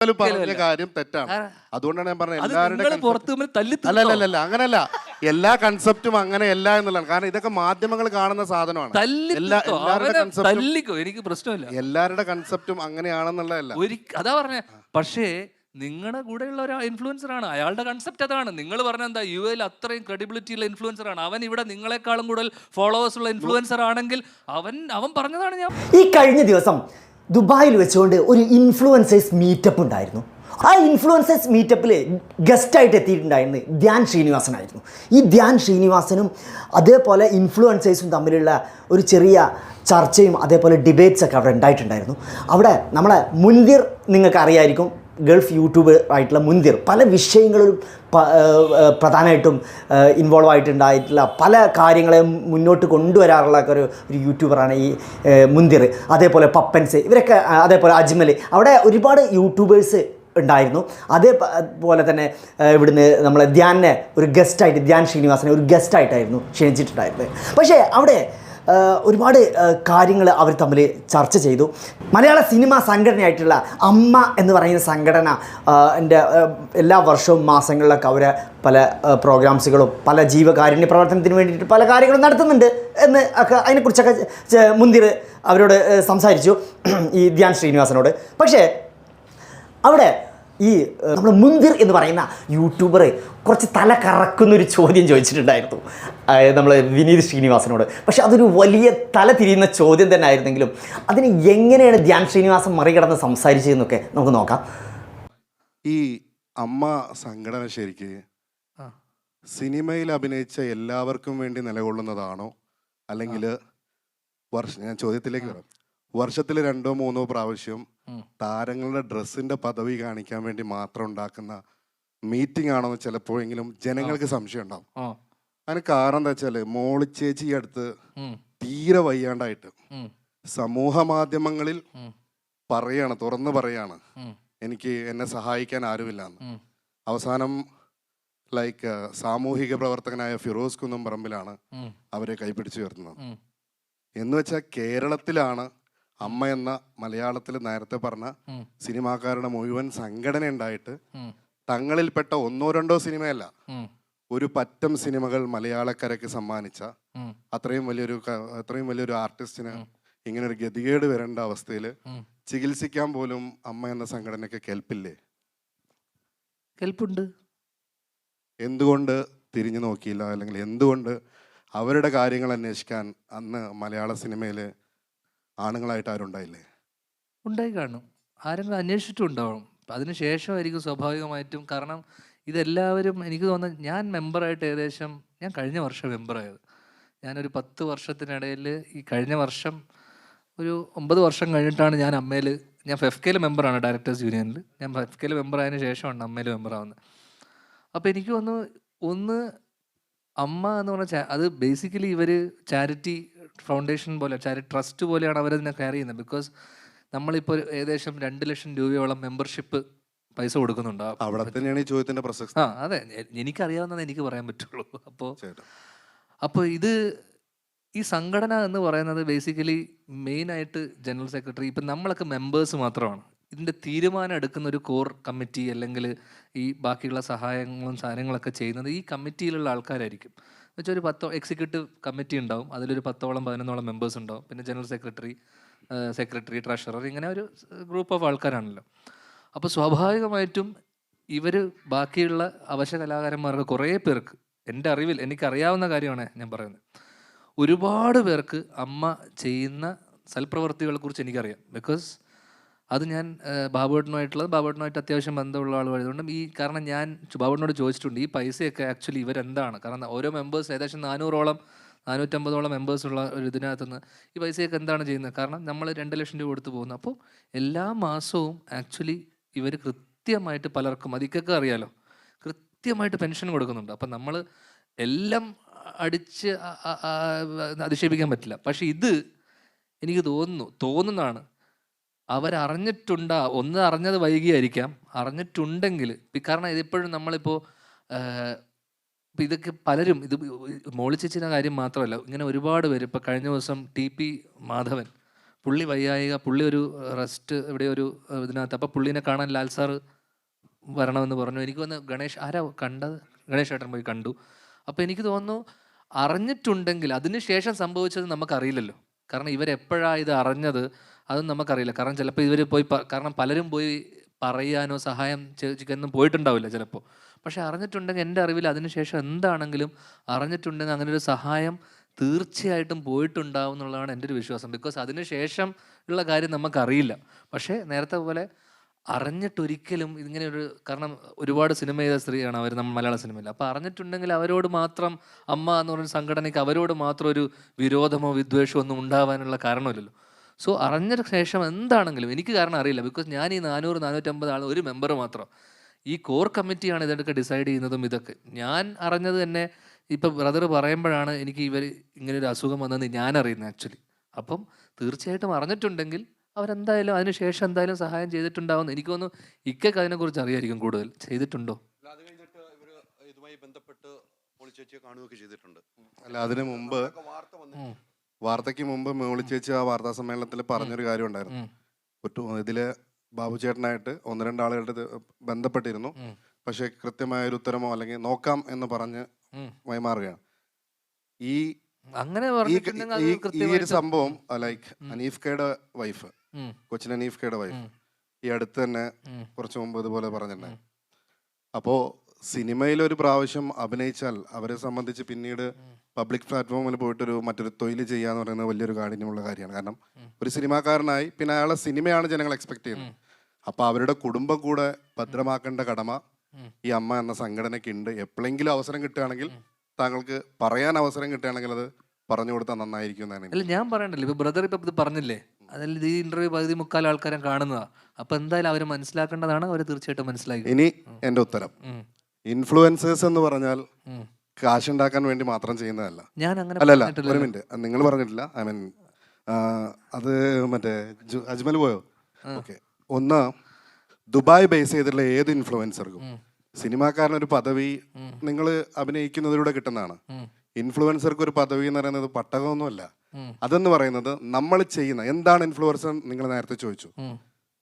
പറഞ്ഞ കാര്യം തെറ്റാണ്. അതുകൊണ്ടാണ് ഞാൻ പറഞ്ഞത് എല്ലാവരുടെ അങ്ങനല്ല. എല്ലാ കൺസെപ്റ്റും അങ്ങനെയല്ല എന്നുള്ളതാണ്. കാരണം ഇതൊക്കെ മാധ്യമങ്ങൾ കാണുന്ന സാധനമാണ്. എനിക്ക് പ്രശ്നമില്ല. എല്ലാവരുടെ കൺസെപ്റ്റും അങ്ങനെയാണെന്നുള്ളതല്ല. അതാ പറഞ്ഞ. പക്ഷേ നിങ്ങളുടെ കൂടെയുള്ള ഒരു ഇൻഫ്ലുവൻസർ ആണ്. അയാളുടെ കൺസെപ്റ്റ് അതാണ്. നിങ്ങൾ പറഞ്ഞ എന്താ യു എയിൽ അത്രയും ക്രെഡിബിലിറ്റി ഉള്ള ഇൻഫ്ലുവൻസർ ആണ്. അവൻ ഇവിടെ നിങ്ങളെക്കാളും കൂടുതൽ ഫോളോവേഴ്സ് ഉള്ള ഇൻഫ്ലുവൻസർ ആണെങ്കിൽ അവൻ അവൻ പറഞ്ഞതാണ് ഞാൻ ഈ കഴിഞ്ഞ ദിവസം ദുബായിൽ വെച്ചുകൊണ്ട് ഒരു ഇൻഫ്ലുവൻസേഴ്സ് മീറ്റപ്പ് ഉണ്ടായിരുന്നു. ആ ഇൻഫ്ലുവൻസേഴ്സ് മീറ്റപ്പിൽ ഗസ്റ്റായിട്ട് എത്തിയിട്ടുണ്ടായിരുന്നത് ധ്യാൻ ശ്രീനിവാസനായിരുന്നു. ഈ ധ്യാൻ ശ്രീനിവാസനും അതേപോലെ ഇൻഫ്ലുവൻസേഴ്സും തമ്മിലുള്ള ഒരു ചെറിയ ചർച്ചയും അതേപോലെ ഡിബേറ്റ്സ് ഒക്കെ അവിടെ ഉണ്ടായിട്ടുണ്ടായിരുന്നു. അവിടെ നമ്മളെ മുൻതിർ നിങ്ങൾക്ക് അറിയായിരിക്കും ഗൾഫ് യൂട്യൂബർ ആയിട്ടുള്ള മുൻതിർ പല ഏഹ് പ്രധാനമായിട്ടും ഇൻവോൾവ് ആയിട്ടുണ്ടായിട്ടുള്ള പല കാര്യങ്ങളെ മുന്നോട്ട് കൊണ്ടുവരാറുള്ള ഒരു ഒരു യൂട്യൂബറാണ് ഈ മുന്തിർ അതേപോലെ പപ്പൻസ് ഇവരൊക്കെ അതേപോലെ അജ്മൽ അവിടെ ഒരുപാട് യൂട്യൂബേഴ്സ് ഉണ്ടായിരുന്നു. അതേപോലെ തന്നെ ഇവിടുന്ന് നമ്മളെ ധ്യാനെ ഒരു ഗസ്റ്റായിട്ട് ധ്യാൻ ശ്രീനിവാസനെ ഒരു ഗസ്റ്റായിട്ടായിരുന്നു ക്ഷണിച്ചിട്ടുണ്ടായിരുന്നത്. പക്ഷേ അവിടെ ഒരുപാട് കാര്യങ്ങൾ അവർ തമ്മിൽ ചർച്ച ചെയ്തു. മലയാള സിനിമ സംഘടനയായിട്ടുള്ള അമ്മ എന്ന് പറയുന്ന സംഘടന എന്റെ എല്ലാ വർഷവും മാസങ്ങളിലൊക്കെ അവർ പല പ്രോഗ്രാംസുകളും പല ജീവകാരുണ്യ പ്രവർത്തനത്തിന് വേണ്ടിയിട്ട് പല കാര്യങ്ങളും നടത്തുന്നുണ്ട് എന്ന് ഒക്കെ അതിനെക്കുറിച്ചൊക്കെ മുന്തിർ അവരോട് സംസാരിച്ചു. ഈ ധ്യാൻ ശ്രീനിവാസനോട്. പക്ഷേ അവിടെ ഈ നമ്മൾ മുന്തിർ എന്ന് പറയുന്ന യൂട്യൂബർ കുറച്ച് തല കറക്കുന്നൊരു ചോദ്യം ചോദിച്ചിട്ടുണ്ടായിരുന്നു. നമ്മൾ വിനീത് ശ്രീനിവാസനോട്. പക്ഷേ അതൊരു വലിയ തല തിരിയുന്ന ചോദ്യം തന്നെ ആയിരുന്നെങ്കിലും അതിന് എങ്ങനെയാണ് ധ്യാൻ ശ്രീനിവാസൻ മറികടന്ന് സംസാരിച്ചതെന്നൊക്കെ നമുക്ക് നോക്കാം. ഈ അമ്മ സംഘടന ശരിക്ക് സിനിമയിൽ അഭിനയിച്ച എല്ലാവർക്കും വേണ്ടി നിലകൊള്ളുന്നതാണോ? അല്ലെങ്കിൽ വർഷ ഞാൻ ചോദ്യത്തിലേക്ക് വരാം. വർഷത്തിൽ രണ്ടോ മൂന്നോ പ്രാവശ്യം. താരങ്ങളുടെ ഡ്രസ്സിന്റെ പദവി കാണിക്കാൻ വേണ്ടി മാത്രം ഉണ്ടാക്കുന്ന മീറ്റിംഗ് ആണോ എന്ന് ചിലപ്പോഴെങ്കിലും ജനങ്ങൾക്ക് സംശയം ഉണ്ടാവും. അതിന് കാരണം എന്താ വെച്ചാൽ മോളിച്ചേച്ചി ചേച്ചി അടുത്ത് തീരെ വയ്യാണ്ടായിട്ട് സമൂഹ മാധ്യമങ്ങളിൽ പറയാണ് തുറന്നു പറയാണ്. എനിക്ക് എന്നെ സഹായിക്കാൻ ആരുമില്ലാന്ന്. അവസാനം ലൈക്ക് സാമൂഹിക പ്രവർത്തകനായ ഫിറോസ് കുന്നംപറമ്പിലാണ് പറമ്പിലാണ് അവരെ കൈപിടിച്ചു ഉയർത്തുന്നത് എന്ന് വെച്ചാൽ കേരളത്തിലാണ് അമ്മ എന്ന മലയാളത്തിൽ നേരത്തെ പറഞ്ഞ. സിനിമാക്കാരുടെ മുഴുവൻ സംഘടന ഉണ്ടായിട്ട് തങ്ങളിൽപ്പെട്ട ഒന്നോ രണ്ടോ സിനിമയല്ല ഒരു പറ്റം സിനിമകൾ മലയാളക്കരയ്ക്ക് സമ്മാനിച്ച അത്രയും വലിയൊരു അത്രയും വലിയൊരു ആർട്ടിസ്റ്റിന് ഇങ്ങനെ ഒരു ഗതികേട് വരേണ്ട അവസ്ഥയിൽ. ചികിത്സിക്കാൻ പോലും അമ്മ എന്ന സംഘടനയ്ക്ക് കേൾപ്പില്ലേ കേൾപ്പുണ്ട് എന്തുകൊണ്ട് തിരിഞ്ഞു നോക്കിയില്ല? അല്ലെങ്കിൽ എന്തുകൊണ്ട് അവരുടെ കാര്യങ്ങൾ അന്വേഷിക്കാൻ അന്ന് മലയാള സിനിമയിൽ ആണുങ്ങളായിട്ട് ആരുണ്ടായില്ലേ ഉണ്ടായി കാണും. ആരെങ്കിലും അന്വേഷിച്ചിട്ടുണ്ടാവും. അതിന് ശേഷമായിരിക്കും സ്വാഭാവികമായിട്ടും. കാരണം ഇതെല്ലാവരും എനിക്ക് തോന്നുന്നത് ഞാൻ മെമ്പറായിട്ട് ഏകദേശം ഞാൻ കഴിഞ്ഞ വർഷം മെമ്പറായത്. ഞാനൊരു പത്ത് വർഷത്തിനിടയിൽ ഈ കഴിഞ്ഞ വർഷം ഒരു ഒമ്പത് വർഷം കഴിഞ്ഞിട്ടാണ് ഞാൻ അമ്മയിൽ ഞാൻ ഫെഫ് കെയിൽ മെമ്പറാണ് ഡയറക്ടേഴ്സ് യൂണിയനിൽ. ഞാൻ ഫെഫ് കെയിൽ ആയതിനു ശേഷമാണ് അമ്മയിൽ മെമ്പറാവുന്നത്. അപ്പോൾ എനിക്ക് തോന്നുന്നു ഒന്ന് അമ്മ എന്ന് പറഞ്ഞാൽ അത് ബേസിക്കലി ഇവർ ചാരിറ്റി ഫൗണ്ടേഷൻ പോലെ ചാരിറ്റി ട്രസ്റ്റ് പോലെയാണ് അവരതിനെ കെയർ ചെയ്യുന്നത്. ബിക്കോസ് നമ്മളിപ്പോൾ ഏകദേശം രണ്ട് ലക്ഷം രൂപയോളം മെമ്പർഷിപ്പ് പൈസ കൊടുക്കുന്നുണ്ട്. അവിടെ തന്നെയാണ് ഈ ചോദ്യത്തിന്റെ പ്രസക്തി. ആ അതെ. എനിക്കറിയാവുന്നത് എനിക്ക് പറയാൻ പറ്റുള്ളൂ. അപ്പോൾ അപ്പോൾ ഇത് ഈ സംഘടന എന്ന് പറയുന്നത് ബേസിക്കലി മെയിനായിട്ട് ജനറൽ സെക്രട്ടറി ഇപ്പം നമ്മളൊക്കെ മെമ്പേഴ്സ് മാത്രമാണ്. ഇതിന്റെ തീരുമാനം എടുക്കുന്ന ഒരു കോർ കമ്മിറ്റി അല്ലെങ്കിൽ ഈ ബാക്കിയുള്ള സഹായങ്ങളും സാധനങ്ങളൊക്കെ ചെയ്യുന്നത് ഈ കമ്മിറ്റിയിലുള്ള ആൾക്കാരായിരിക്കും. എന്നുവെച്ചാൽ ഒരു പത്തോ എക്സിക്യൂട്ടീവ് കമ്മിറ്റി ഉണ്ടാവും. അതിലൊരു പത്തോളം പതിനൊന്നോളം മെമ്പേഴ്സ് ഉണ്ടാവും. പിന്നെ ജനറൽ സെക്രട്ടറി സെക്രട്ടറി ട്രഷറർ ഇങ്ങനെ ഒരു ഗ്രൂപ്പ് ഓഫ് ആൾക്കാരാണല്ലോ. അപ്പോൾ സ്വാഭാവികമായിട്ടും ഇവർ ബാക്കിയുള്ള അവശ കലാകാരന്മാർക്ക് കുറേ പേർക്ക് എന്റെ അറിവിൽ എനിക്കറിയാവുന്ന കാര്യമാണ് ഞാൻ പറയുന്നത്. ഒരുപാട് പേർക്ക് അമ്മ ചെയ്യുന്ന സൽപ്രവർത്തികളെ കുറിച്ച് എനിക്കറിയാം. ബിക്കോസ് അത് ഞാൻ ബാബുവേട്ടനുമായിട്ടുള്ളത് ബാബുവേട്ടനുമായിട്ട് അത്യാവശ്യം ബന്ധമുള്ള ആളുമായതുകൊണ്ടും ഈ കാരണം ഞാൻ ബാബുവേട്ടനോട് ചോദിച്ചിട്ടുണ്ട് ഈ പൈസയൊക്കെ ആക്ച്വലി ഇവരെന്താണ്? കാരണം ഓരോ മെമ്പേഴ്സ് ഏകദേശം നാനൂറോളം നാനൂറ്റമ്പതോളം മെമ്പേഴ്സ് ഉള്ള ഒരു ഇതിനകത്തുനിന്ന് ഈ പൈസയൊക്കെ എന്താണ് ചെയ്യുന്നത്? കാരണം നമ്മൾ രണ്ട് ലക്ഷം രൂപ കൊടുത്തു പോകുന്നു. അപ്പോൾ എല്ലാ മാസവും ആക്ച്വലി ഇവർ കൃത്യമായിട്ട് പലർക്കും അതിക്കൊക്കെ അറിയാലോ കൃത്യമായിട്ട് പെൻഷൻ കൊടുക്കുന്നുണ്ട്. അപ്പം നമ്മൾ എല്ലാം അടിച്ച് അധിക്ഷേപിക്കാൻ പറ്റില്ല. പക്ഷേ ഇത് എനിക്ക് തോന്നുന്നു തോന്നുന്നതാണ് അവരറിഞ്ഞിട്ടുണ്ടാ ഒന്ന് അറിഞ്ഞത് വൈകിയായിരിക്കാം. അറിഞ്ഞിട്ടുണ്ടെങ്കിൽ കാരണം ഇതിപ്പോഴും നമ്മളിപ്പോൾ ഇതൊക്കെ പലരും ഇത് മോളിച്ചിച്ചിന കാര്യം മാത്രമല്ല ഇങ്ങനെ ഒരുപാട് പേര് ഇപ്പം കഴിഞ്ഞ ദിവസം ടി പി മാധവൻ പുള്ളി വയ്യായിക പുള്ളി ഒരു റെസ്റ്റ് ഇവിടെ ഒരു ഇതിനകത്ത് അപ്പം പുള്ളിനെ കാണാൻ ലാൽ സാറ് വരണമെന്ന് പറഞ്ഞു. എനിക്ക് വന്ന് ഗണേഷ് ആരാ കണ്ടത്? ഗണേഷ് ഏട്ടൻ പോയി കണ്ടു. അപ്പോൾ എനിക്ക് തോന്നുന്നു അറിഞ്ഞിട്ടുണ്ടെങ്കിൽ അതിന് ശേഷം സംഭവിച്ചത് നമുക്കറിയില്ലല്ലോ. കാരണം ഇവരെപ്പോഴാണ് ഇത് അറിഞ്ഞത്? അതും നമുക്കറിയില്ല. കാരണം ചിലപ്പോൾ ഇവർ പോയി കാരണം പലരും പോയി പറയാനോ സഹായം ചോദിക്കാനൊന്നും പോയിട്ടുണ്ടാവില്ല ചിലപ്പോൾ പക്ഷേ അറിഞ്ഞിട്ടുണ്ടെങ്കിൽ എന്റെ അറിവിൽ അതിനുശേഷം എന്താണെങ്കിലും അറിഞ്ഞിട്ടുണ്ടെങ്കിൽ അങ്ങനെ ഒരു സഹായം തീർച്ചയായിട്ടും പോയിട്ടുണ്ടാവും എന്നുള്ളതാണ് എന്റെ ഒരു വിശ്വാസം. ബിക്കോസ് അതിനുശേഷം ഉള്ള കാര്യം നമുക്കറിയില്ല. പക്ഷേ നേരത്തെ പോലെ അറിഞ്ഞിട്ടൊരിക്കലും ഇങ്ങനെ ഒരു കാരണം ഒരുപാട് സിനിമ ചെയ്ത സ്ത്രീയാണ് അവർ നമ്മൾ മലയാള സിനിമയിൽ. അപ്പോൾ അറിഞ്ഞിട്ടുണ്ടെങ്കിൽ അവരോട് മാത്രം അമ്മ എന്ന് പറയുന്ന സംഘടനയ്ക്ക് അവരോട് മാത്രം ഒരു വിരോധമോ വിദ്വേഷമോ ഒന്നും ഉണ്ടാവാനുള്ള കാരണമില്ലല്ലോ. സോ അറിഞ്ഞ ശേഷം എന്താണെങ്കിലും എനിക്ക് കാരണം അറിയില്ല. ബിക്കോസ് ഞാൻ ഈ നാനൂറ് നാനൂറ്റമ്പത് ആൾ ഒരു മെമ്പർ മാത്രം. ഈ കോർ കമ്മിറ്റിയാണ് ഇതൊക്കെ ഡിസൈഡ് ചെയ്യുന്നതും ഇതൊക്കെ. ഞാൻ അറിഞ്ഞത് തന്നെ ഇപ്പം ബ്രദർ പറയുമ്പോഴാണ് എനിക്ക് ഇവർ ഇങ്ങനെ ഒരു അസുഖം വന്നതെന്ന് ഞാൻ അറിയുന്നത് ആക്ച്വലി. അപ്പം തീർച്ചയായിട്ടും അറിഞ്ഞിട്ടുണ്ടെങ്കിൽ അവരെന്തായാലും അതിന് ശേഷം എന്തായാലും സഹായം ചെയ്തിട്ടുണ്ടാവും എനിക്ക് തോന്നുന്നു ഇക്കൊക്കെ അതിനെക്കുറിച്ച് അറിയായിരിക്കും കൂടുതൽ. ചെയ്തിട്ടുണ്ടോ? അല്ല, അത് കഴിഞ്ഞിട്ട് ഇവർ ഇതുമായി ബന്ധപ്പെട്ട് പൊളിച്ചേച്ചിയെ കാണുകയൊക്കെ ചെയ്തിട്ടുണ്ട്. അല്ല അതിന് മുമ്പ് വാർത്ത വന്നു വാർത്തയ്ക്ക് മുമ്പ് മേളി ചേച്ചി ആ വാർത്താ സമ്മേളനത്തിൽ പറഞ്ഞൊരു കാര്യം ഉണ്ടായിരുന്നു ഒറ്റ ഇതിൽ ബാബു ചേട്ടനായിട്ട് ഒന്ന് രണ്ടാളുകളുടെ ഇത് ബന്ധപ്പെട്ടിരുന്നു. പക്ഷെ കൃത്യമായ ഒരു ഉത്തരമോ അല്ലെങ്കിൽ നോക്കാം എന്ന് പറഞ്ഞ്. വൈമാറുകയാണ് ഈ അങ്ങനെ ഈ പറഞ്ഞിട്ടുണ്ടെങ്കിൽ അത് ഈ- ഈ ഒരു കൃത്യമായിട്ട് സംഭവം ലൈക്ക് അനീഫ് കയുടെ വൈഫ്. കൊച്ചിൻ അനീഫ്കയുടെ വൈഫ് ഈ അടുത്ത് തന്നെ കുറച്ച് മുമ്പ് ഇതുപോലെ പറഞ്ഞിട്ടുണ്ടായി അപ്പോ സിനിമയിൽ ഒരു പ്രാവശ്യം അഭിനയിച്ചാൽ അവരെ സംബന്ധിച്ച് പിന്നീട് പബ്ലിക് പ്ലാറ്റ്ഫോമിൽ പോയിട്ടൊരു മറ്റൊരു തൊഴിൽ ചെയ്യാന്ന് പറയുന്നത് വലിയൊരു കാഠിന്യമുള്ള കാര്യമാണ്. കാരണം ഒരു സിനിമാക്കാരനായി പിന്നെ അയാളെ സിനിമയാണ് ജനങ്ങൾ എക്സ്പെക്ട് ചെയ്യുന്നത്. അപ്പൊ അവരുടെ കുടുംബം കൂടെ ഭദ്രമാക്കേണ്ട കടമ ഈ അമ്മ എന്ന സംഘടനയ്ക്ക് ഉണ്ട് എപ്പോഴെങ്കിലും അവസരം കിട്ടുകയാണെങ്കിൽ താങ്കൾക്ക് പറയാൻ അവസരം കിട്ടുകയാണെങ്കിൽ അത് പറഞ്ഞു കൊടുത്താൽ നന്നായിരിക്കും എന്നാണ് ഞാൻ പറയണ്ടല്ലോ. ഇപ്പൊ ബ്രദർ ഇപ്പൊ ഇത് പറഞ്ഞില്ലേ? അതിൽ ഈ ഇന്റർവ്യൂ പകുതി മുക്കാൽ ആൾക്കാരും കാണുന്നതാ. അപ്പൊ എന്തായാലും അവർ മനസ്സിലാക്കേണ്ടതാണ് അവർ തീർച്ചയായിട്ടും മനസ്സിലാക്കി. ഇനി എന്റെ ഉത്തരം. ഇൻഫ്ലുവൻസേഴ്സ് എന്ന് പറഞ്ഞാൽ കാശ് ഉണ്ടാക്കാൻ വേണ്ടി മാത്രം ചെയ്യുന്നതല്ല. ഞാൻ അങ്ങനെ അല്ലല്ല. ഒരു മിനിറ്റ്. നിങ്ങൾ പറഞ്ഞിട്ടില്ല. ഐ മീൻ അത് മറ്റേ അജ്മൽ പോയോ? ഓക്കെ ഒന്ന് ദുബായ് ബേസ് ചെയ്തിട്ടുള്ള ഏത് ഇൻഫ്ലുവൻസർക്കും സിനിമാക്കാരനൊരു പദവി നിങ്ങൾ അഭിനയിക്കുന്നതിലൂടെ കിട്ടുന്നതാണ്. ഇൻഫ്ലുവൻസർക്ക് ഒരു പദവി എന്ന് പറയുന്നത് പട്ടകമൊന്നുമല്ല. അതെന്ന് പറയുന്നത് നമ്മൾ ചെയ്യുന്ന എന്താണ് ഇൻഫ്ലുവൻസർ നിങ്ങൾ നേരത്തെ ചോദിച്ചു.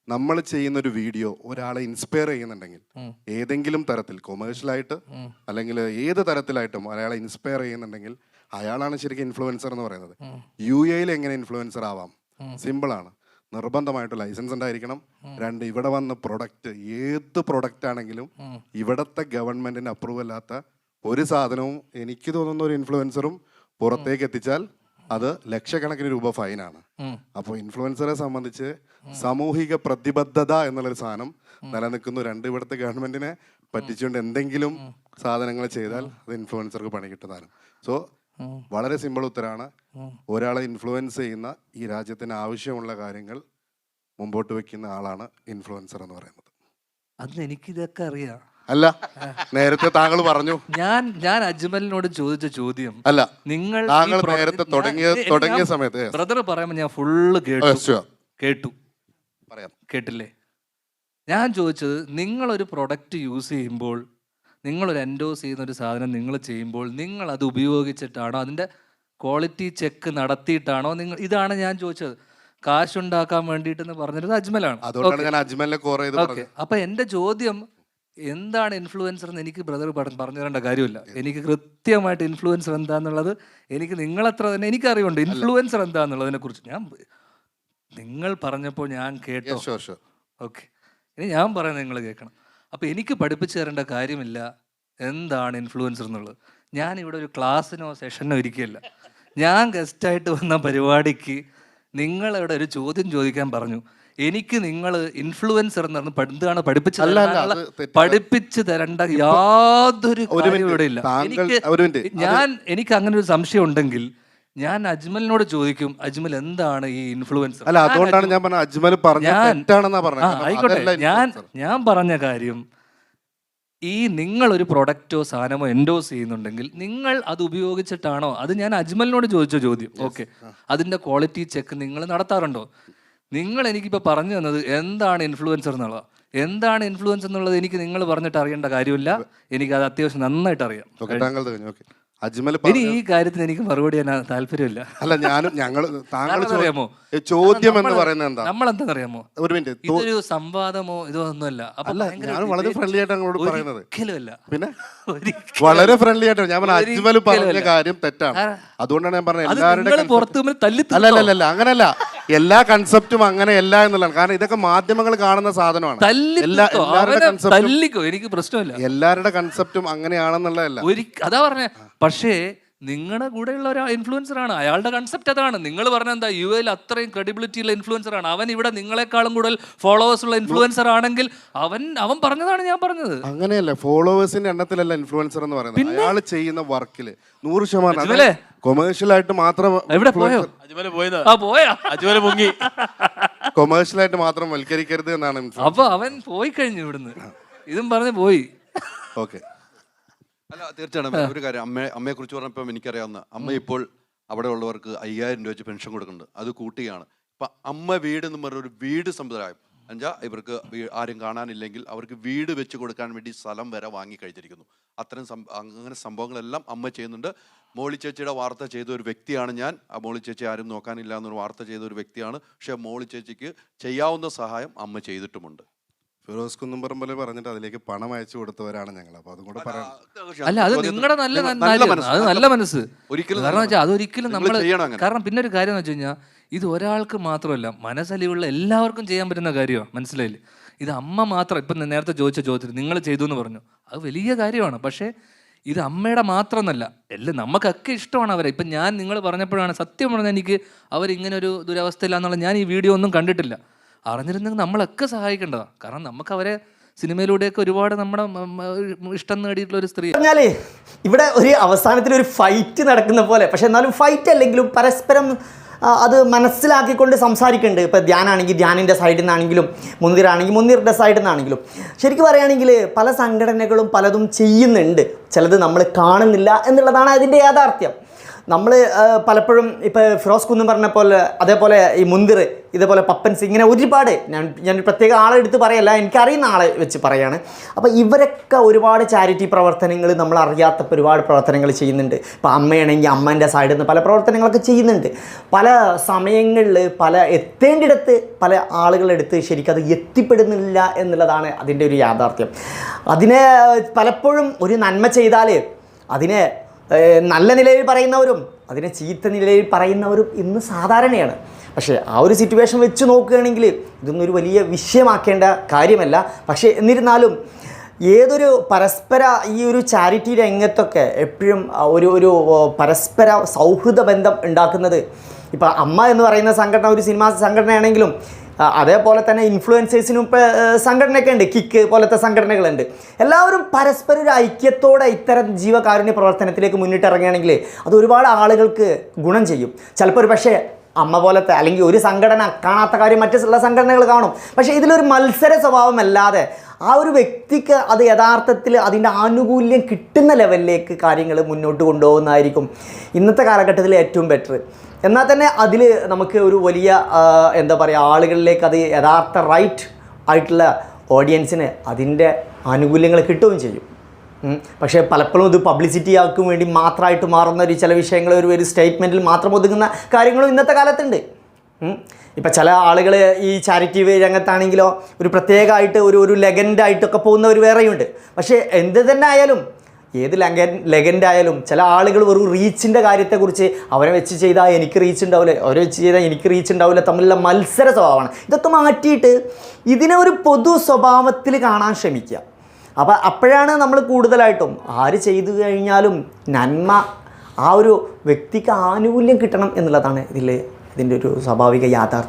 നമ്മൾ ചെയ്യുന്ന ഒരു വീഡിയോ ഒരാളെ ഇൻസ്പയർ ചെയ്യുന്നുണ്ടെങ്കിൽ ഏതെങ്കിലും തരത്തിൽ കൊമേഴ്ഷ്യലായിട്ട് ആയിട്ട് അല്ലെങ്കിൽ ഏത് തരത്തിലായിട്ടും ഒരാളെ ഇൻസ്പയർ ചെയ്യുന്നുണ്ടെങ്കിൽ അയാളാണ് ശരിക്കും ഇൻഫ്ലുവൻസർ എന്ന് പറയുന്നത്. യു എയിൽ എങ്ങനെ ഇൻഫ്ലുവൻസർ ആവാം? ആണ്. നിർബന്ധമായിട്ട് ലൈസൻസ് ഉണ്ടായിരിക്കണം. രണ്ട് ഇവിടെ വന്ന പ്രൊഡക്റ്റ് ഏത് പ്രൊഡക്റ്റ് ആണെങ്കിലും ഇവിടത്തെ ഗവൺമെന്റിന് അപ്രൂവ് അല്ലാത്ത ഒരു സാധനവും എനിക്ക് തോന്നുന്ന ഒരു ഇൻഫ്ലുവൻസറും പുറത്തേക്ക് എത്തിച്ചാൽ അത് ലക്ഷക്കണക്കിന് രൂപ ഫൈനാണ്. അപ്പോൾ ഇൻഫ്ലുവൻസറെ സംബന്ധിച്ച് സാമൂഹിക പ്രതിബദ്ധത എന്നുള്ളൊരു സാധനം നിലനിൽക്കുന്നു. രണ്ട് ഇവിടുത്തെ ഗവൺമെന്റിനെ പറ്റിച്ചുകൊണ്ട് എന്തെങ്കിലും സാധനങ്ങൾ ചെയ്താൽ അത് ഇൻഫ്ലുവൻസർക്ക് പണി കിട്ടുന്നതാണ്. സോ വളരെ സിമ്പിൾ ഉത്തരാണ്. ഒരാളെ ഇൻഫ്ലുവൻസ് ചെയ്യുന്ന ഈ രാജ്യത്തിന് ആവശ്യമുള്ള കാര്യങ്ങൾ മുമ്പോട്ട് വെക്കുന്ന ആളാണ് ഇൻഫ്ലുവൻസർ എന്ന് പറയുന്നത്. അന്ന് എനിക്കിതൊക്കെ അറിയാം. അല്ല നേരത്തെ താങ്കൾ പറഞ്ഞു. ഞാൻ ഞാൻ അജ്മലിനോട് ചോദിച്ച ചോദ്യം. അല്ല നിങ്ങൾ ഈ താങ്കൾ പ്രൊ- നേരത്തെ ഞാൻ- തുടങ്ങിയ തുടങ്ങിയ ഞാൻ- സമയത്ത് yes. ബ്രദർ പറയുമ്പോൾ ഞാൻ ഫുള്ള് കേട്ടു. Yes, sure. കേട്ടു. പറയാം. കേട്ടില്ലേ? ഞാൻ ചോദിച്ചത് നിങ്ങളൊരു പ്രൊഡക്റ്റ് യൂസ് ചെയ്യുമ്പോൾ നിങ്ങളൊരു എൻഡോസ് ചെയ്യുന്ന ഒരു സാധനം നിങ്ങൾ ചെയ്യുമ്പോൾ നിങ്ങൾ അത് ഉപയോഗിച്ചിട്ടാണോ അതിന്റെ ക്വാളിറ്റി ചെക്ക് നടത്തിയിട്ടാണോ നിങ്ങൾ ഇതാണ് ഞാൻ ചോദിച്ചത്. കാശുണ്ടാക്കാൻ വേണ്ടിയിട്ടെന്ന് പറഞ്ഞിരുന്നത് അജ്മലാണ്. അതുകൊണ്ടാണ് ഞാൻ അജ്മലിനെ കോർ ചെയ്ത് ഓക്കെ അപ്പൊ എന്റെ ചോദ്യം എന്താണ് ഇൻഫ്ലുവൻസർ എന്ന് എനിക്ക് ബ്രദർ പറഞ്ഞു തരേണ്ട കാര്യമില്ല. എനിക്ക് കൃത്യമായിട്ട് ഇൻഫ്ലുവൻസർ എന്താന്നുള്ളത് എനിക്ക് നിങ്ങളത്ര തന്നെ എനിക്കറിയുണ്ട് ഇൻഫ്ലുവൻസർ എന്താന്നുള്ളതിനെ കുറിച്ച്. ഞാൻ നിങ്ങൾ പറഞ്ഞപ്പോൾ ഞാൻ കേട്ടോ? ഓക്കെ ഇനി ഞാൻ പറയുന്നത് നിങ്ങൾ കേൾക്കണം. അപ്പോൾ എനിക്ക് പഠിപ്പിച്ചു തരേണ്ട കാര്യമില്ല. എന്താണ് ഇൻഫ്ലുവൻസർ എന്നുള്ളത്? ഞാൻ ഇവിടെ ഒരു ക്ലാസ്സിനോ സെഷനോ ഇരിക്കുകയല്ല. ഞാൻ ഗസ്റ്റായിട്ട് വന്ന പരിപാടിക്ക് നിങ്ങളിവിടെ ഒരു ചോദ്യം ചോദിക്കാൻ പറഞ്ഞു. എനിക്ക് നിങ്ങൾ ഇൻഫ്ലുവൻസർ എന്ന് പറഞ്ഞ് പ- എന്താണ് പഠിപ്പിച്ചു അല്ല, അല്ല, തരാനുള്ള- അത് തെറ്റാ. പഠിപ്പിച്ചു തരേണ്ട യാതൊരു ഇവിടെ ഇല്ല എനിക്ക് ഞാൻ എനിക്ക് അങ്ങനെ ഒരു സംശയം ഉണ്ടെങ്കിൽ ഞാൻ അജ്മലിനോട് ചോദിക്കും അജ്മൽ എന്താണ് ഈ ഇൻഫ്ലുവൻസർ അല്ല അതുകൊണ്ടാണ് ഞാൻ പറഞ്ഞ അജ്മൽ പറഞ്ഞ ആയിക്കോട്ടെ. ഞാൻ ഞാൻ പറഞ്ഞ കാര്യം ഈ നിങ്ങൾ ഒരു പ്രൊഡക്റ്റോ സാധനമോ എൻഡോസ് ചെയ്യുന്നുണ്ടെങ്കിൽ നിങ്ങൾ അത് ഉപയോഗിച്ചിട്ടാണോ? അത് ഞാൻ അജ്മലിനോട് ചോദിച്ച ചോദ്യം. ഓക്കെ അതിന്റെ ക്വാളിറ്റി ചെക്ക് നിങ്ങൾ നടത്താറുണ്ടോ? നിങ്ങൾ എനിക്കിപ്പോൾ പറഞ്ഞു തന്നത് എന്താണ് ഇൻഫ്ലുവൻസർ എന്നുള്ളത്. എന്താണ് ഇൻഫ്ലുവൻസ് എന്നുള്ളത് എനിക്ക് നിങ്ങൾ പറഞ്ഞിട്ട് അറിയേണ്ട കാര്യമില്ല. എനിക്ക് അത് അത്യാവശ്യം നന്നായിട്ട് അറിയാം. അജ്മൽ ഇനി ഈ കാര്യത്തിന് എനിക്ക് മറുപടി ചെയ്യാൻ താല്പര്യമില്ല. അല്ല ഞാനും ഞങ്ങൾ താങ്കൾ അറിയാമോ? ചോദ്യം എന്ന് പറയുന്നത് എന്താ? നമ്മൾ എന്താ അറിയാമോ? ഒരു മിനിറ്റ്. ഇതൊരു സംവാദമോ ഇതോ ഒന്നുമല്ല. അല്ല ഞാൻ വളരെ ഫ്രണ്ട്ലി ആയിട്ട് അങ്ങോട്ട് പറയുന്നത്. ഒരിക്കലുമല്ല. പിന്നെ? വളരെ ഫ്രണ്ട്ലി ആയിട്ട് ഞാൻ പറഞ്ഞ അജ്മൽ പറഞ്ഞ കാര്യം തെറ്റാണ്. അതുകൊണ്ടാണ് ഞാൻ പറഞ്ഞത് എല്ലാവരുടെ പുറത്തു തല്ലി അല്ല അല്ല അല്ല, അങ്ങനല്ല എല്ലാ കൺസെപ്റ്റും അങ്ങനെയല്ല എന്നുള്ളതാണ്. കാരണം ഇതൊക്കെ മാധ്യമങ്ങൾ കാണുന്ന സാധനമാണ്. എല്ലാവരുടെ കൺസെപ്റ്റും എനിക്ക് പ്രശ്നമില്ല. എല്ലാവരുടെ കൺസെപ്റ്റും അങ്ങനെയാണെന്നുള്ളതല്ല. അതാ പറഞ്ഞേ. പക്ഷേ നിങ്ങളുടെ കൂടെയുള്ള ഒരു ഇൻഫ്ലുവൻസർ ആണ്. അയാളുടെ കൺസെപ്റ്റ് അതാണ്. നിങ്ങൾ പറഞ്ഞ എന്താ യു എയിൽ അത്രയും ക്രെഡിബിലിറ്റി ഉള്ള ഇൻഫ്ലുവൻസർ ആണ്. അവൻ ഇവിടെ നിങ്ങളെക്കാളും കൂടുതൽ ഫോളോവേഴ്സ് ഉള്ള ഇൻഫ്ലുവൻസർ ആണെങ്കിൽ അവൻ അവൻ പറഞ്ഞതാണ് ഞാൻ പറഞ്ഞത്. അങ്ങനെയല്ല ഫോളോവേഴ്സിന്റെ എണ്ണത്തിലല്ല ഇൻഫ്ലുവൻസർ എന്ന് പറയുന്നത്. അയാൾ ചെയ്യുന്ന വർക്കിൽ നൂറ് ശതമാനം? കൊമേഴ്ഷ്യൽ ആയിട്ട് മാത്രം എവിടെ പോയാ? അജ്മൽ മുങ്ങി കൊമേഴ്ഷ്യൽ ആയിട്ട് മാത്രം വൽക്കരിക്കരുത് എന്നാണ് അപ്പൊ അവൻ പോയി കഴിഞ്ഞു ഇവിടുന്ന്. ഇതും പറഞ്ഞ് പോയി. ഓക്കെ. അല്ല തീർച്ചയായിട്ടും. ഒരു കാര്യം അമ്മയെ അമ്മയെ കുറിച്ച് പറഞ്ഞപ്പോൾ എനിക്കറിയാവുന്ന അമ്മ ഇപ്പോൾ അവിടെ ഉള്ളവർക്ക് അയ്യായിരം രൂപ വെച്ച് പെൻഷൻ കൊടുക്കുന്നുണ്ട്. അത് കൂട്ടുകയാണ്. ഇപ്പൊ അമ്മ വീട് എന്ന് പറഞ്ഞ ഒരു വീട് സമ്പ്രദായം. എന്നുവെച്ചാൽ ഇവർക്ക് ആരും കാണാനില്ലെങ്കിൽ അവർക്ക് വീട് വെച്ച് കൊടുക്കാൻ വേണ്ടി സ്ഥലം വരെ വാങ്ങി കഴിച്ചിരിക്കുന്നു. അത്തരം അങ്ങനെ സംഭവങ്ങളെല്ലാം അമ്മ ചെയ്യുന്നുണ്ട്. മോളി ചേച്ചിയുടെ വാർത്ത ചെയ്ത ഒരു വ്യക്തിയാണ് ഞാൻ. ആ മോളി ചേച്ചി ആരും നോക്കാനില്ല എന്നൊരു വാർത്ത ചെയ്ത ഒരു വ്യക്തിയാണ്. പക്ഷേ മോളി ചേച്ചിക്ക് ചെയ്യാവുന്ന സഹായം അമ്മ ചെയ്തിട്ടുമുണ്ട്. ഫിറോസ് കുന്നുംപറമ്പൽ പറഞ്ഞിട്ട് അതിലേക്ക് പണം അയച്ചു കൊടുത്തവരാണ് ഞങ്ങൾ. അപ്പൊ അതും കൂടെ പറയാം. അല്ല അത് നിങ്ങളുടെ നല്ല മനസ്സ്. അത് നല്ല മനസ്സ്. ഒരിക്കലും കാരണം വെച്ചാൽ അതൊരിക്കലും നമ്മൾ കാരണം പിന്നെ ഒരു കാര്യം എന്ന് വെച്ച് കഴിഞ്ഞാൽ ഇത് ഒരാൾക്ക് മാത്രമല്ല മനസ്സലിവുള്ള എല്ലാവർക്കും ചെയ്യാൻ പറ്റുന്ന കാര്യമാണ് മനസ്സിലായില്ലേ? ഇത് അമ്മ മാത്രം ഇപ്പം നേരത്തെ ചോദിച്ച ചോദ്യത്തിൽ നിങ്ങൾ ചെയ്തു എന്ന് പറഞ്ഞു. അത് വലിയ കാര്യമാണ് പക്ഷേ ഇത് അമ്മയുടെ മാത്രമെന്നല്ല എല്ലാം നമുക്കൊക്കെ ഇഷ്ടമാണ് അവരെ. ഇപ്പം ഞാൻ നിങ്ങൾ പറഞ്ഞപ്പോഴാണ് സത്യം പറഞ്ഞാൽ എനിക്ക് അവരിങ്ങനെ ഒരു ദുരവസ്ഥയിലാന്നുള്ള ഞാൻ ഈ വീഡിയോ ഒന്നും കണ്ടിട്ടില്ല. അറിഞ്ഞിരുന്നെങ്കിൽ നമ്മളൊക്കെ സഹായിക്കേണ്ടതാണ്. കാരണം നമുക്ക് അവരെ സിനിമയിലൂടെയൊക്കെ ഒരുപാട് നമ്മുടെ ഇഷ്ടം നേടിയിട്ടുള്ള ഒരു സ്ത്രീ. പറഞ്ഞാലേ ഇവിടെ ഒരു അവസാനത്തിൽ ഒരു ഫൈറ്റ് നടക്കുന്ന പോലെ. പക്ഷെ എന്നാലും ഫൈറ്റ് അല്ലെങ്കിലും പരസ്പരം അത് മനസ്സിലാക്കിക്കൊണ്ട് സംസാരിക്കുന്നുണ്ട് ഇപ്പോൾ ധ്യാനാണെങ്കിൽ ധ്യാനിന്റെ സൈഡിൽ നിന്നാണെങ്കിലും മുന്തിരാണെങ്കിൽ മുന്തിരിന്റെ സൈഡിൽ നിന്നാണെങ്കിലും ശരിക്കും പറയുകയാണെങ്കിൽ പല സംഘടനകളും പലതും ചെയ്യുന്നുണ്ട്. ചിലത് നമ്മൾ കാണുന്നില്ല എന്നുള്ളതാണ് അതിന്റെ യാഥാർത്ഥ്യം. നമ്മൾ പലപ്പോഴും ഇപ്പോൾ ഫിറോസ് കുന്നും പറഞ്ഞ പോലെ അതേപോലെ ഈ മുന്തിർ ഇതേപോലെ പപ്പൻസ് ഇങ്ങനെ ഒരുപാട് ഞാൻ ഞാൻ പ്രത്യേക ആളെ എടുത്ത് പറയല്ല എനിക്കറിയുന്ന ആളെ വെച്ച് പറയാണ്. അപ്പോൾ ഇവരൊക്കെ ഒരുപാട് ചാരിറ്റി പ്രവർത്തനങ്ങൾ നമ്മൾ അറിയാത്ത ഒരുപാട് പ്രവർത്തനങ്ങൾ ചെയ്യുന്നുണ്ട്. ഇപ്പോൾ അമ്മയാണെങ്കിൽ അമ്മേന്റെ സൈഡിൽ നിന്ന് പല പ്രവർത്തനങ്ങളൊക്കെ ചെയ്യുന്നുണ്ട്. പല സമയങ്ങളിൽ പല എത്തേണ്ടിടത്ത് പല ആളുകളെടുത്ത് ശരിക്കും അത് എത്തിപ്പെടുന്നില്ല എന്നുള്ളതാണ് അതിന്റെ ഒരു യാഥാർത്ഥ്യം. അതിനെ പലപ്പോഴും ഒരു നന്മ ചെയ്താൽ അതിനെ നല്ല നിലയിൽ പറയുന്നവരും അതിനെ ചീത്ത നിലയിൽ പറയുന്നവരും ഇന്ന് സാധാരണയാണ്. പക്ഷേ ആ ഒരു സിറ്റുവേഷൻ വെച്ച് നോക്കുകയാണെങ്കിൽ ഇതൊന്നും ഒരു വലിയ വിഷയമാക്കേണ്ട കാര്യമല്ല. പക്ഷേ എന്നിരുന്നാലും ഏതൊരു പരസ്പര ഈ ഒരു ചാരിറ്റി രംഗത്തൊക്കെ എപ്പോഴും ഒരു ഒരു പരസ്പര സൗഹൃദ ബന്ധം ഉണ്ടാക്കുന്നത്. ഇപ്പോൾ അമ്മ എന്ന് പറയുന്ന സംഘടന ഒരു സിനിമാ സംഘടനയാണെങ്കിലും അതേപോലെ തന്നെ ഇൻഫ്ലുവൻസേഴ്സിനും ഇപ്പോൾ സംഘടനയൊക്കെ ഉണ്ട്. കിക്ക് പോലത്തെ സംഘടനകളുണ്ട്. എല്ലാവരും പരസ്പരം ഒരു ഐക്യത്തോടെ ഇത്തരം ജീവകാരുണ്യ പ്രവർത്തനത്തിലേക്ക് മുന്നിട്ടിറങ്ങുകയാണെങ്കിൽ അത് ഒരുപാട് ആളുകൾക്ക് ഗുണം ചെയ്യും. ചിലപ്പോൾ ഒരു പക്ഷേ അമ്മ പോലത്തെ അല്ലെങ്കിൽ ഒരു സംഘടന കാണാത്ത കാര്യം മറ്റുള്ള സംഘടനകൾ കാണും. പക്ഷേ ഇതിലൊരു മത്സര സ്വഭാവമല്ലാതെ ആ ഒരു വ്യക്തിക്ക് അത് യഥാർത്ഥത്തിൽ അതിന്റെ ആനുകൂല്യം കിട്ടുന്ന ലെവലിലേക്ക് കാര്യങ്ങൾ മുന്നോട്ട് കൊണ്ടുപോകുന്നതായിരിക്കും ഇന്നത്തെ കാലഘട്ടത്തിൽ ഏറ്റവും ബെറ്റർ എന്നാൽ തന്നെ അതിൽ നമുക്ക് ഒരു വലിയ എന്താ പറയുക ആളുകളിലേക്ക് അത് യഥാർത്ഥ റൈറ്റ് ആയിട്ടുള്ള ഓഡിയൻസിന് അതിന്റെ ആനുകൂല്യങ്ങൾ കിട്ടുകയും ചെയ്യും. പക്ഷേ പലപ്പോഴും ഇത് പബ്ലിസിറ്റി ആക്കും വേണ്ടി മാത്രമായിട്ട് മാറുന്ന ഒരു ചില വിഷയങ്ങൾ ഒരു ഒരു സ്റ്റേറ്റ്മെന്റിൽ മാത്രം ഒതുങ്ങുന്ന കാര്യങ്ങളും ഇന്നത്തെ കാലത്തുണ്ട്. ഇപ്പം ചില ആളുകൾ ഈ ചാരിറ്റി രംഗത്താണെങ്കിലോ ഒരു പ്രത്യേകമായിട്ട് ഒരു ഒരു ലെഗൻഡായിട്ടൊക്കെ പോകുന്നവർ വേറെയുണ്ട്. പക്ഷേ എന്ത് തന്നെ ആയാലും ഏത് ലെഗൻ ലെഗൻഡായാലും ചില ആളുകൾ വെറും റീച്ചിന്റെ കാര്യത്തെക്കുറിച്ച് അവരെ വെച്ച് ചെയ്താൽ എനിക്ക് റീച്ച് ഉണ്ടാവില്ല അവരെ വെച്ച് ചെയ്താൽ എനിക്ക് റീച്ച് ഉണ്ടാവില്ല തമ്മിലുള്ള മത്സര സ്വഭാവമാണ്. ഇതൊക്കെ മാറ്റിയിട്ട് ഇതിനെ ഒരു പൊതു സ്വഭാവത്തിൽ കാണാൻ ശ്രമിക്കുക. അപ്പോൾ അപ്പോഴാണ് നമ്മൾ കൂടുതലായിട്ടും ആര് ചെയ്തു കഴിഞ്ഞാലും നന്മ ആ ഒരു വ്യക്തിക്ക് ആനുകൂല്യം കിട്ടണം എന്നുള്ളതാണ് ഇതിൽ ഇതിന്റെ ഒരു സ്വാഭാവിക യാഥാർത്ഥ്യം.